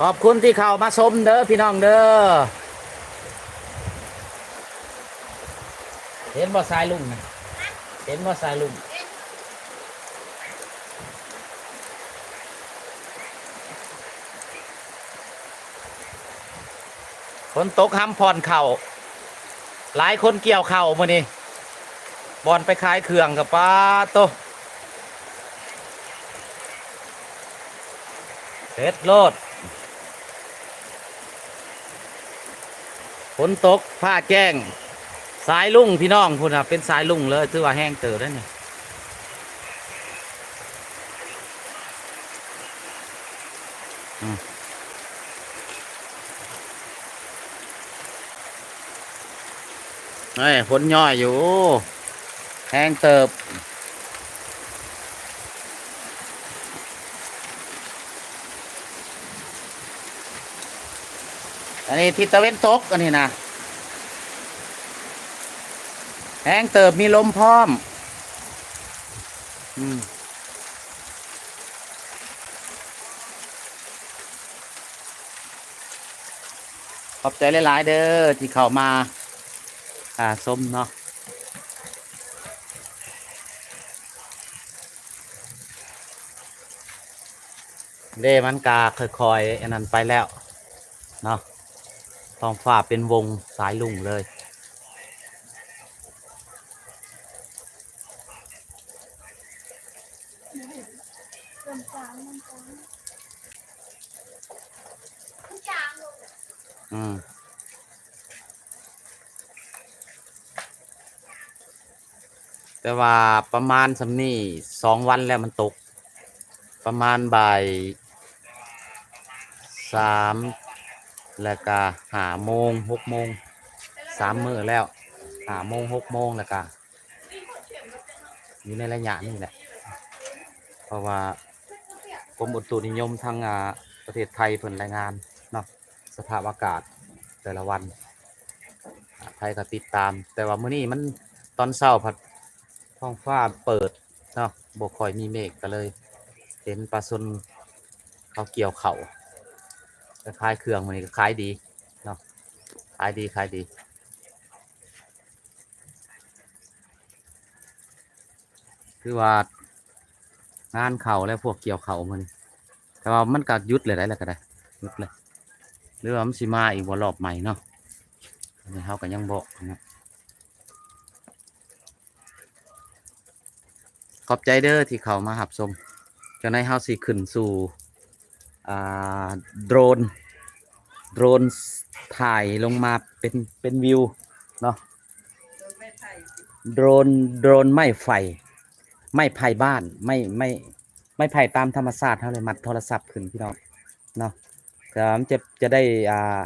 ขอบคุณที่เข้ามาชมเด้อพี่น้องเด้อเห็นบ่สายลุงนะเห็นบ่สายลุงฝนตกห้ำพรเข่าหลายคนเกี่ยวเข่ามื่อนี้บอลไปขายเครื่องกับป้าโตเฮ็ดโลด ฝนตกผ้าแจ้ง สายลุ่งพี่น้องคุณอะเป็นสายลุ่งเลยถือว่าแห้งเตอได้เนี่ยเฮ้ยฝนย่อยอยู่ แห้งเติบ อันนี้ทิศตะเวนตกอันนี้นะแห้งเติบมีลมพร้อม อืมขอบใจหลาย ๆ เด้อที่เข้ามา อ่าส้มเนาะเด้มันกาค่อยๆอันนั้นไปแล้ว เนาะ ท้องฟ้าเป็นวงสายลุ่งเลย อืมแต่ว่าประมาณสำนี่สองวันแล้วมันตก ประมาณบ่ายสาม แล้วก็หาโมงหกโมงสามมือแล้วหาโมงหกโมงแล้วก็อยู่ในระยะนี้แหละ เพราะว่ากรมอุตุนิยมทางประเทศไทยเพิ่นรายงานเนาะสภาพอากาศแต่ละวัน ไทยก็ติดตาม แต่ว่ามื้อนี้มันตอนเช้าพัดท้องฟ้าเปิดเนาะบ่ค่อยมีเมฆก็เลย เห็นปลาซุนเขาเกี่ยวเขาค ล้ายเครื่องมันนี่ก็ขายดีเนาะขายดีขายดีคือว่างานเข่าแล้วพวกเกี่ยวเข่ามันแต่ว่ามันก็ยุดเลยได้แล้วก็ได้ยุดเลยหรือว่ามันสิมาอีกว่ารอบใหม่เนาะนี่เขาก็ยังบอกนะขอบใจเด้อที่เขามาหับชมเจ้าในายเฮาสิขึ้นสู่ โดรนโดรนถ่ายลงมาเป็นเป็นวิวเนาะโดรนโดรนไม่ไฟไม่ไผ่บ้านไม่ไม่ไม่ไผ่ตามธรรมชาติเท่าเลยมัดโทรศัพท์ขึ้นพี่น้องเนาะแต่มันจะจะได้อ่า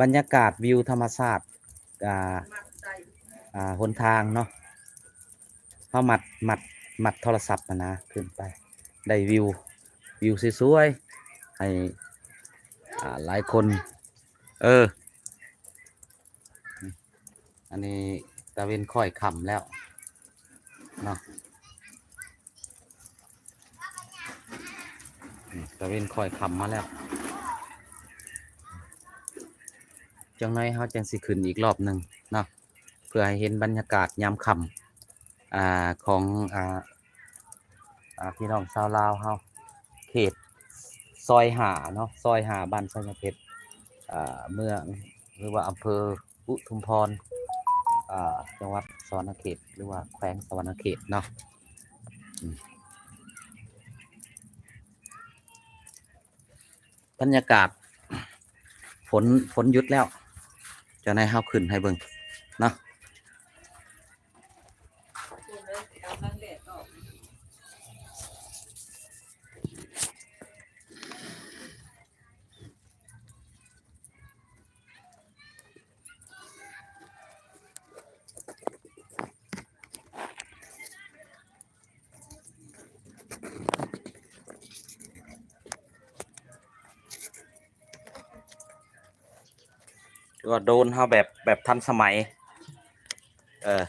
บรรยากาศวิวธรรมชาติอ่าอ่าหนทางเนาะเขามัดมัดมัดโทรศัพท์นะนะขึ้นไป ได้วิววิวสวยๆ ให้หลายคน เออ อันนี้ตะเวนค่อยค่ำแล้วเนาะตะเวนคอยคำมาแล้ว จังไรเขาจังสิขึ้นอีกรอบหนึ่งเนาะเพื่อให้เห็นบรรยากาศยามค่ำอ่าของอ่าอ่าพี่น้องชาวลาวเฮาเขต ซอยหาเนาะซอยหาบ้านไซยเพชรอ่าเมืองหรือว่าอำเภออุทุมพรอ่าจังหวัดสวรรณเขต หรือว่าแขวงสวรรณเขตเนาะบรรยากาศฝนฝนหยุดแล้ว จะในห้าขึ้นให้เบิ่งเนาะ ก็โดนเขาแบบแบบทันสมัย เออ